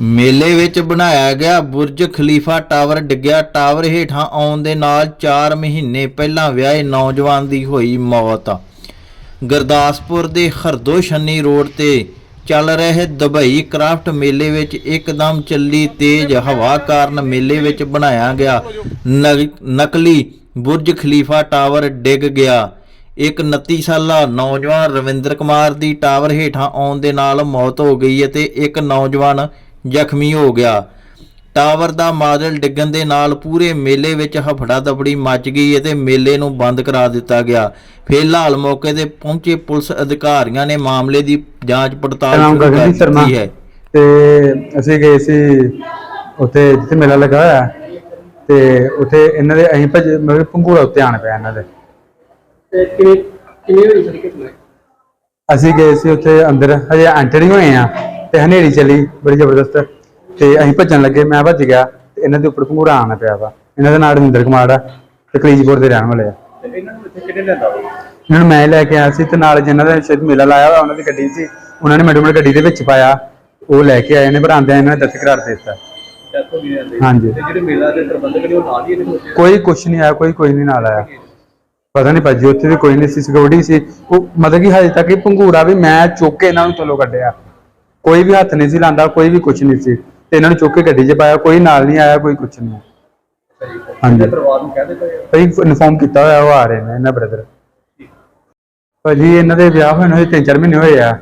ਮੇਲੇ ਵਿੱਚ ਬਣਾਇਆ ਗਿਆ ਬੁਰਜ ਖਲੀਫਾ ਟਾਵਰ ਡਿੱਗਿਆ। ਟਾਵਰ ਹੇਠਾਂ ਆਉਣ ਦੇ ਨਾਲ 4 ਮਹੀਨੇ ਪਹਿਲਾਂ ਵਿਆਹੇ ਨੌਜਵਾਨ ਦੀ ਹੋਈ ਮੌਤ। ਗੁਰਦਾਸਪੁਰ ਦੇ ਹਰਦੋ ਛੰਨੀ ਰੋਡ ਤੇ ਚੱਲ ਰਹੇ ਦੁਬਈ ਕਰਾਫਟ ਮੇਲੇ ਵਿੱਚ ਇੱਕਦਮ ਚੱਲੀ ਤੇਜ਼ ਹਵਾ ਕਾਰਨ ਮੇਲੇ ਵਿੱਚ ਬਣਾਇਆ ਗਿਆ ਨਗ- ਨਕਲੀ ਬੁਰਜ ਖਲੀਫਾ ਟਾਵਰ ਡਿੱਗ ਗਿਆ। ਇੱਕ 29 ਸਾਲਾ ਨੌਜਵਾਨ ਰਵਿੰਦਰ ਕੁਮਾਰ ਦੀ ਟਾਵਰ ਹੇਠਾਂ ਆਉਣ ਦੇ ਨਾਲ ਮੌਤ ਹੋ ਗਈ ਅਤੇ ਇੱਕ ਨੌਜਵਾਨ ਜ਼ਖਮੀ ਹੋ ਗਿਆ। ਟਾਵਰ ਦਾ ਮਾਡਲ ਡਿੱਗਣ ਦੇ ਨਾਲ ਪੂਰੇ ਮੇਲੇ ਵਿੱਚ ਹਫੜਾ ਦਫੜੀ ਮਚ ਗਈ ਅਤੇ ਮੇਲੇ ਨੂੰ ਬੰਦ ਕਰਾ ਦਿੱਤਾ ਗਿਆ। ਫਿਲਹਾਲ ਮੌਕੇ ਤੇ ਪਹੁੰਚੇ ਪੁਲਿਸ ਅਧਿਕਾਰੀਆਂ ਨੇ ਮਾਮਲੇ ਦੀ ਜਾਂਚ ਪੜਤਾਲ ਸ਼ੁਰੂ ਕਰ ਦਿੱਤੀ ਹੈ। ਤੇ ਅਸੀਂ ਗਏ ਸੀ ਉੱਥੇ ਜਿੱਥੇ ਮੇਲਾ ਲੱਗਾ ਹੋਇਆ। ਤੇ ਉੱਥੇ ਇਹਨਾਂ ਦੇ ਅਸੀਂ ਭਜ ਮਤਲਬ ਪੰਘੂੜਾ ਉੱਤੇ ਆਣ ਪਿਆ ਇਹਨਾਂ ਦੇ। ਤੇ ਕਿਵੇਂ ਕਿਵੇਂ ਹੋਈ ਘਟਨਾ ਅਸੀਂ ਗਏ ਸੀ ਉੱਥੇ ਅੰਦਰ ਹਜੇ ਐਂਟਰ ਹੀ ਹੋਏ ਆ। ਤੇ ਹਨੇਰੀ ਚੱਲੀ ਬੜੀ ਜ਼ਬਰਦਸਤ। ਤੇ ਅਸੀਂ ਭੱਜਣ ਲੱਗੇ ਮੈਂ ਭੱਜ ਗਿਆ ਤੇ ਇਹਨਾਂ ਦੇ ਉੱਪਰ ਪੰਘੂੜਾ ਆਣ ਪਿਆ ਵਾ। ਇਹਨਾਂ ਦਾ ਨਾਮ ਰਵਿੰਦਰ ਕੁਮਾਰ ਆ ਤੇ ਕਲੀਜਪੁਰ ਦੇ ਰਹਿਣ ਵਾਲੇ ਆ। ਤੇ ਇਹਨਾਂ ਨੂੰ ਇੱਥੇ ਕਿਹਨੇ ਲੈਂਦਾ ਵਾ? ਇਹਨਾਂ ਨੂੰ ਮੈਂ ਲੈ ਕੇ ਆਇਆ ਸੀ ਤੇ ਨਾਲ ਜਿਨ੍ਹਾਂ ਦਾ ਸ਼ਾਇਦ ਮੇਲਾ ਲਾਇਆ ਹੋਇਆ ਉਹਨਾਂ ਦੀ ਗੱਡੀ ਸੀ। ਉਹਨਾਂ ਨੇ ਮੈਡਮ ਨੂੰ ਗੱਡੀ ਦੇ ਵਿੱਚ ਪਾਇਆ ਉਹ ਲੈ ਕੇ ਆਏ ਨੇ ਪਰ ਆਂਦਿਆਂ ਇਹਨਾਂ ਨੇ ਦਸਤ ਕਰਾਰ ਦੇ ਦਿੱਤਾ। ਹਾਂਜੀ। ਤੇ ਜਿਹੜੇ ਮੇਲਾ ਦੇ ਪ੍ਰਬੰਧਕ ਨੇ ਉਹ ਨਾਲ ਹੀ ਇਹਦੇ ਵਿੱਚ ਕੋਈ ਕੁਛ ਨਹੀਂ ਆਇਆ ਕੋਈ ਕੋਈ ਨਹੀਂ ਨਾਲ ਆਇਆ। ਪਤਾ ਨਹੀਂ ਭਾਜੀ ਉੱਥੇ ਵੀ ਕੋਈ ਨਹੀਂ ਸੀ ਸਿਕਿਉਰਿਟੀ ਸੀ। ਉਹ ਮਤਲਬ ਕਿ ਹਜੇ ਤੱਕ ਇਹ ਪੰਘੂੜਾ ਵੀ ਮੈਂ ਚੁੱਕ ਕੇ ਇਹਨਾਂ ਨੂੰ ਥੱਲੋਂ ਕੱਢਿਆ। ਕੋਈ ਵੀ ਹੱਥ ਨਹੀਂ ਸੀ ਲਾਂਦਾ ਕੋਈ ਵੀ ਕੁਛ ਨਹੀਂ ਸੀ। ਤੇ ਇਹਨਾਂ ਨੂੰ ਚੁੱਕ ਕੇ ਗੱਡੀ 'ਚ ਪਾਇਆ ਕੋਈ ਨਾਲ ਨਹੀਂ ਆਇਆ ਕੋਈ ਕੁਛ ਨਹੀਂ। ਹਾਂਜੀ। ਪਰਿਵਾਰ ਨੂੰ ਕਹਿ ਦਿੱਤਾ ਯਾਰ ਭਾਈ ਇਨਫੋਰਮ ਕੀਤਾ ਹੋਇਆ ਉਹ ਆ ਰਹੇ ਨੇ ਇਹਨਾਂ ਬ੍ਰਦਰ। ਭਾਜੀ ਇਹਨਾਂ ਦੇ ਵਿਆਹ ਹੋਏ ਨੂੰ ਹਜੇ ਤਿੰਨ ਚਾਰ ਮਹੀਨੇ ਹੋਏ ਆ।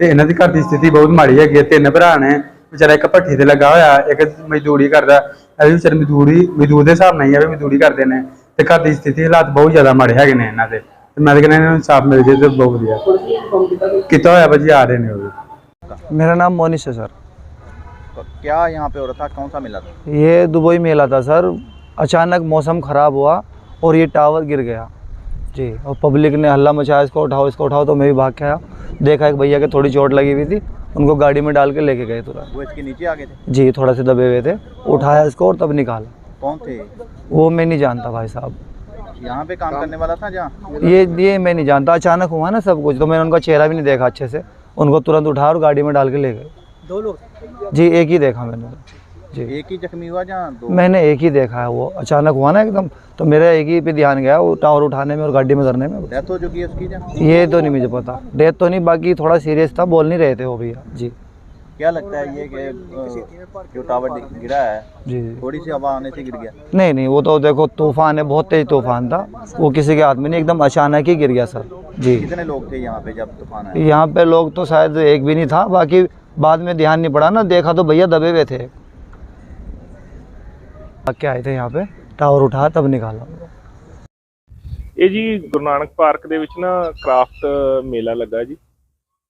ਤੇ ਇਹਨਾਂ ਦੀ ਘਰ ਦੀ ਸਥਿਤੀ ਬਹੁਤ ਮਾੜੀ ਹੈਗੀ ਹੈ ਤਿੰਨ ਭਰਾ ਨੇ ਵਿਚਾਰਾ ਇੱਕ ਭੱਠੀ ਤੇ ਲੱਗਾ ਹੋਇਆ ਇੱਕ ਮਜ਼ਦੂਰੀ ਕਰਦਾ। ਇਹ ਵੀ ਵਿਚਾਰੇ ਮਜ਼ਦੂਰੀ ਮਜ਼ਦੂਰ ਦੇ ਹਿਸਾਬ ਨਾਲ ਹੀ ਆ ਵੀ ਮਜ਼ਦੂਰੀ ਕਰਦੇ ਨੇ। ਤੇ ਘਰ ਦੀ ਸਥਿਤੀ ਹਾਲਾਤ ਬਹੁਤ ਜ਼ਿਆਦਾ ਮਾੜੇ ਹੈਗੇ ਨੇ ਇਹਨਾਂ ਦੇ। ਤੇ ਮੈਂ ਤਾਂ ਕਹਿੰਦਾ ਇਹਨਾਂ ਨੂੰ ਇਨਸਾਫ ਮਿਲ ਜੇ ਤੇ ਬਹੁਤ ਵਧੀਆ। ਕੀਤਾ ਹੋਇਆ ਭਾਜੀ ਆ ਰਹੇ ਨੇ ਉਹ मेरा नाम मोनिश है सर। क्या यहाँ पे हो रहा था? कौन सा मेला था? ये दुबई मेला था सर। अचानक मौसम ख़राब हुआ और ये टावर गिर गया। जी और पब्लिक ने हल्ला मचाया इसको उठाओ इसको उठाओ तो मैं भी भाग के आया। देखा एक भैया के थोड़ी चोट लगी हुई थी उनको गाड़ी में डाल के लेके गए तुरंत। वो इसके नीचे आ गए थे? जी थोड़ा से दबे हुए थे। उठाया इसको और तब निकाला। कौन थे? वो मैं नहीं जानता भाई साहब। यहाँ पे काम करने वाला था जहाँ? ये ये मैं नहीं जानता। अचानक हुआ ना सब कुछ तो मैंने उनका चेहरा भी नहीं देखा अच्छे से। उनको तुरंत उठा और गाड़ी में डाल के ले गए। दो लोग? जी एक ही देखा मैंने। जी। एक ही जख्मी हुआ जहाँ मैंने एक ही देखा है वो। अचानक हुआ ना एकदम तो मेरा एक ही पे ध्यान गया वो टावर उठाने में और गाड़ी में धरने में। डेथ हो चुकी है उसकी ये तो नहीं मुझे पता। डेथ तो नहीं बाकी थोड़ा सीरियस था बोल नहीं रहे थे वो भैया। जी। क्या लगता है ये कि अ, जो टावर डि- गिरा है जी थोड़ी सी हवा आने से गिर गया नहीं नहीं वो तो देखो तूफान है बहुत तेज तूफान था वो किसी के हाथ में नहीं एकदम अचानक ही गिर गया सर जी कितने लोग थे यहाँ पे जब तूफान आया यहाँ पे लोग तो शायद एक भी नहीं था बाकी बाद में ध्यान नहीं पड़ा ना देखा तो भैया दबे हुए थे क्या आए थे यहाँ पे टावर उठा तब निकाला ਇਹ ਜੀ ਗੁਰੂ ਨਾਨਕ ਪਾਰਕ ਦੇ ਵਿੱਚ ਨਾ ਕ੍ਰਾਫਟ ਮੇਲਾ ਲੱਗਾ ਜੀ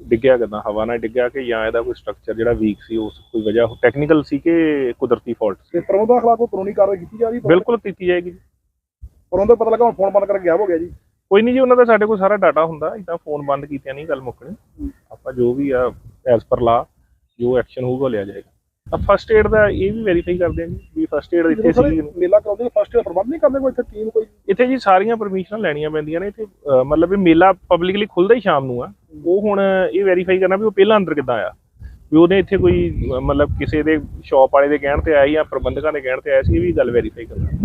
ਡਿੱਗਿਆ ਕਿਦਾਂ? ਹਵਾ ਨਾਲ ਡਿੱਗਿਆ ਕਿ ਜਾਂ ਇਹਦਾ ਕੋਈ ਸਟਰਕਚਰ ਜਿਹੜਾ ਵੀਕ ਸੀ ਉਸ ਕੋਈ ਵਜ੍ਹਾ ਟੈਕਨੀਕਲ ਸੀ ਕਿ ਕੁਦਰਤੀ ਫਾਲਟ ਸੀ? ਤੇ ਪ੍ਰਬੰਧਕ ਖਿਲਾਫ ਕੋਈ ਕਾਨੂੰਨੀ ਕਾਰਵਾਈ ਕੀਤੀ ਜਾ ਰਹੀ? ਹੈ ਬਿਲਕੁਲ ਕੀਤੀ ਜਾਏਗੀ ਜੀ। ਪ੍ਰਬੰਧਕ ਪਤਾ ਲੱਗਾ ਹੁਣ ਫੋਨ ਬੰਦ ਕਰਕੇ ਗਿਆ ਹੋ ਗਿਆ ਜੀ। ਕੋਈ ਨਹੀਂ ਜੀ ਉਹਨਾਂ ਦਾ ਸਾਡੇ ਕੋਲ ਸਾਰਾ ਡਾਟਾ ਹੁੰਦਾ। ਇਦਾਂ ਫੋਨ ਬੰਦ ਕੀਤਿਆਂ ਨਹੀਂ ਗੱਲ ਮੁੱਕਣੀ। ਆਪਾਂ ਜੋ ਵੀ ਆ ਐਸ ਪਰ ਲਾ ਜੋ ਐਕਸ਼ਨ ਹੋਊਗਾ ਉਹ ਲਿਆ ਜਾਏਗਾ। ਆ ਫਸਟ ਏਡ ਦਾ ਇਹ ਵੀ ਵੈਰੀਫਾਈ ਕਰਦੇ ਹਾਂ ਜੀ ਵੀ ਫਸਟ ਏਡ ਇੱਥੇ ਜਦੋਂ ਸੀ ਮੇਲਾ ਕਰਾਉਂਦੇ ਫਸਟ ਪ੍ਰਬੰਧ ਨਹੀਂ ਕਰਦੇ ਕੋਈ ਇੱਥੇ ਟੀਮ ਕੋਈ ਇੱਥੇ ਜੀ ਸਾਰੀਆਂ ਪਰਮਿਸ਼ਨਾਂ ਲੈਣੀਆਂ ਪੈਂਦੀਆਂ ਨੇ, ਇੱਥੇ ਮਤਲਬ ਇਹ ਮੇਲਾ ਪਬਲਿਕਲੀ ਖੁੱਲਦਾ ਹੀ ਸ਼ਾਮ ਨੂੰ ਆ। ਉਹ ਹੁਣ ਇਹ ਵੈਰੀਫਾਈ ਕਰਨਾ ਵੀ ਉਹ ਪਹਿਲਾਂ ਅੰਦਰ ਕਿੱਦਾਂ ਆਇਆ ਵੀ ਉਹਨੇ ਇੱਥੇ ਕੋਈ ਮਤਲਬ ਕਿਸੇ ਦੇ ਸ਼ਾਪ ਵਾਲੇ ਦੇ ਕਹਿਣ ਤੇ ਆਇਆ ਜਾਂ ਪ੍ਰਬੰਧਕਾਂ ਦੇ ਕਹਿਣ ਤੇ ਆਇਆ ਸੀ, ਇਹ ਵੀ ਗੱਲ ਵੈਰੀਫਾਈ ਕਰਨਾ।